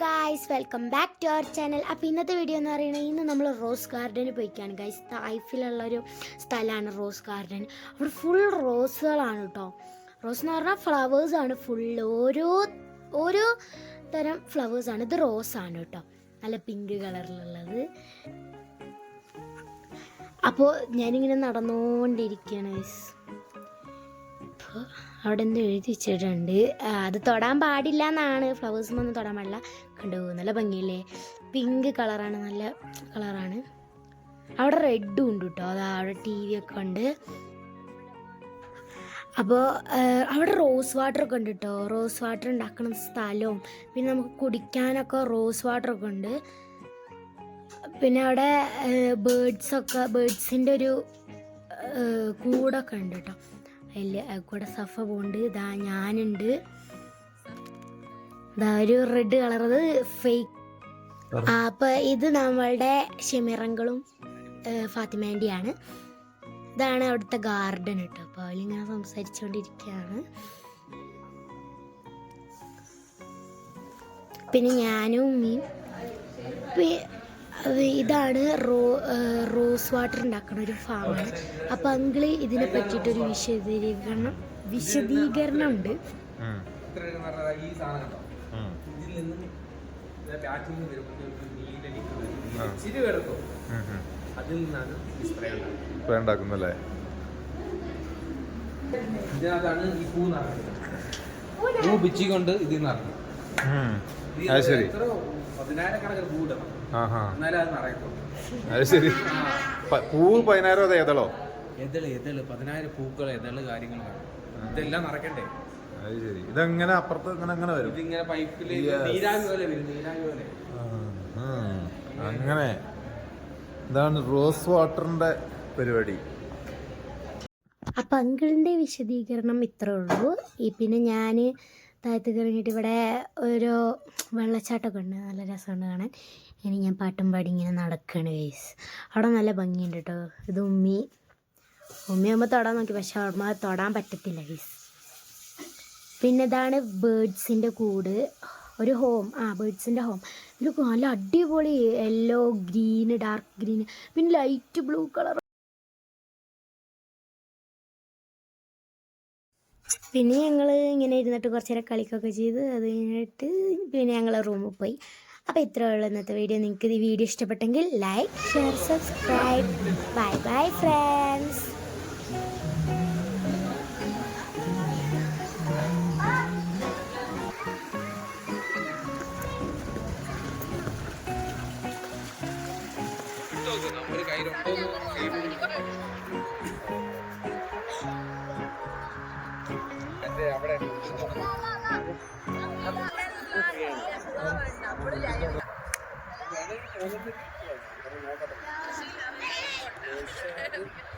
Guys welcome back to our channel അപ്പോൾ ഇന്നത്തെ video എന്ന് പറയുന്നത് ഇന്ന് നമ്മൾ റോസ് ഗാർഡനിൽ പോയിക്കാണ്. ഗൈസ് തായ്ഫിലുള്ള ഒരു സ്ഥലമാണ് റോസ് ഗാർഡൻ അവിടെ ഫുൾ റോസുകളാണ് കേട്ടോ റോസ് എന്ന് പറഞ്ഞാൽ ഫ്ലവേഴ്സാണ് ഫുൾ ഓരോ ഓരോ തരം ഫ്ലവേഴ്സാണ് ഇത് റോസാണ് കേട്ടോ നല്ല പിങ്ക് കളറിലുള്ളത് അപ്പോൾ ഞാനിങ്ങനെ നടന്നുകൊണ്ടിരിക്കുകയാണ് ഗൈസ് അപ്പോൾ അവിടെ എന്തോ എഴുതി വെച്ചിട്ടുണ്ട് അത് തൊടാൻ പാടില്ല എന്നാണ് ഫ്ലവേഴ്സും ഒന്നും തൊടാൻ പാടില്ല. കണ്ടു നല്ല ഭംഗിയില്ലേ? പിങ്ക് കളറാണ് നല്ല കളറാണ് അവിടെ റെഡും ഉണ്ട് കേട്ടോ അതാ അവിടെ ടി വി ഒക്കെ ഉണ്ട്. അപ്പോൾ അവിടെ റോസ് വാട്ടർ ഒക്കെ ഉണ്ട് കേട്ടോ റോസ് വാട്ടർ ഉണ്ടാക്കുന്ന സ്ഥലവും പിന്നെ നമുക്ക് കുടിക്കാനൊക്കെ റോസ് വാട്ടർ ഒക്കെ ഉണ്ട്. പിന്നെ അവിടെ ബേഡ്സൊക്കെ ബേഡ്സിന്റെ ഒരു കൂടൊക്കെ ഉണ്ട് കേട്ടോ അതിൽ കൂടെ സഫ പോണ്ട്. ഇതാ ഞാനുണ്ട്. ഇതാ ഒരു റെഡ് കളറത് ഫേക്ക് ആ അപ്പൊ ഇത് നമ്മളുടെ ഷെമിറങ്കളും ഫാത്തിമാന്റെയാണ് ഇതാണ് അവിടുത്തെ ഗാർഡൻ കേട്ടോ അപ്പോൾ അവളിങ്ങനെ സംസാരിച്ചുകൊണ്ടിരിക്കുകയാണ് പിന്നെ ഞാനും ഉമ്മയും. ഇതാണ് റോ റോസ് വാട്ടർ ഉണ്ടാക്കുന്ന ഒരു ഫാമാണ് അപ്പം അങ്കിൾ ഇതിനെ പറ്റിയിട്ടൊരു വിശദീകരണം വിശദീകരണം ഉണ്ട് സ്പ്രേ ഉണ്ടാക്കുന്നല്ലേ? ഇതിനകത്താണ് ഈ പൂ നിറഞ്ഞത്. പൂ പിച്ചിക്കൊണ്ട് ഇതിൽ നിറഞ്ഞു. അത് ശരി. പതിനായിരക്കണക്കിന് പൂ ഇടണം. എന്നാലേ അത് നിറയത്തുള്ളൂ അത് ശരി. പ- പൂവ് പതിനായിരം അത് ഏതളോ? എതൾ എതൾ. പതിനായിരം പൂക്കൾ എതൾ കാര്യങ്ങൾ ഇതെല്ലാം നിറയ്ക്കണ്ടേ അത് ശരി. ഇതെങ്ങനെ അപ്പുറത്ത് ഇങ്ങനെ അങ്ങനെ വരും? ഇതിങ്ങനെ പൈപ്പിൽ. നീരാവി പോലെ വരും നീരാവി പോലെ. അങ്ങനെ. ഇതാണ് റോസ് വാട്ടറിന്റെ പരിപാടി. അപ്പം അങ്കിളിന്റെ വിശദീകരണം ഇത്രേ ഉള്ളൂ. ഈ പിന്നെ ഞാൻ താഴത്ത് കഴിഞ്ഞിട്ട് ഇവിടെ ഒരു വെള്ളച്ചാട്ടമൊക്കെ ഉണ്ട്. നല്ല രസമുണ്ട് കാണാൻ. ഇനി ഞാൻ പാട്ടും പാടി ഇങ്ങനെ നടക്കുകയാണ് ഗൈസ് അവിടെ നല്ല ഭംഗിയുണ്ട് കേട്ടോ ഇത് ഉമ്മി. ഉമ്മി ആകുമ്പോൾ തൊടാൻ നോക്കി പക്ഷെ അവിടെ തൊടാൻ പറ്റത്തില്ല ഗൈസ് പിന്നെ ഇതാണ് ബേഡ്സിന്റെ കൂട്. ഒരു ഹോം. ആ ബേഡ്സിന്റെ ഹോം. ഇത് നല്ല അടിപൊളി യെല്ലോ ഗ്രീന് ഡാർക്ക് ഗ്രീന് പിന്നെ ലൈറ്റ് ബ്ലൂ കളർ. പിന്നെ ഞങ്ങൾ ഇങ്ങനെ ഇരുന്നിട്ട് കുറച്ച് കളിക്കൊക്കെ ചെയ്ത് അത് കഴിഞ്ഞിട്ട് പിന്നെ ഞങ്ങൾ റൂമിൽ പോയി. അപ്പോൾ ഉള്ളൂ ഇന്നത്തെ വീഡിയോ നിങ്ങൾക്ക് ഈ വീഡിയോ ഇഷ്ടപ്പെട്ടെങ്കിൽ like share subscribe bye bye friends Thank you.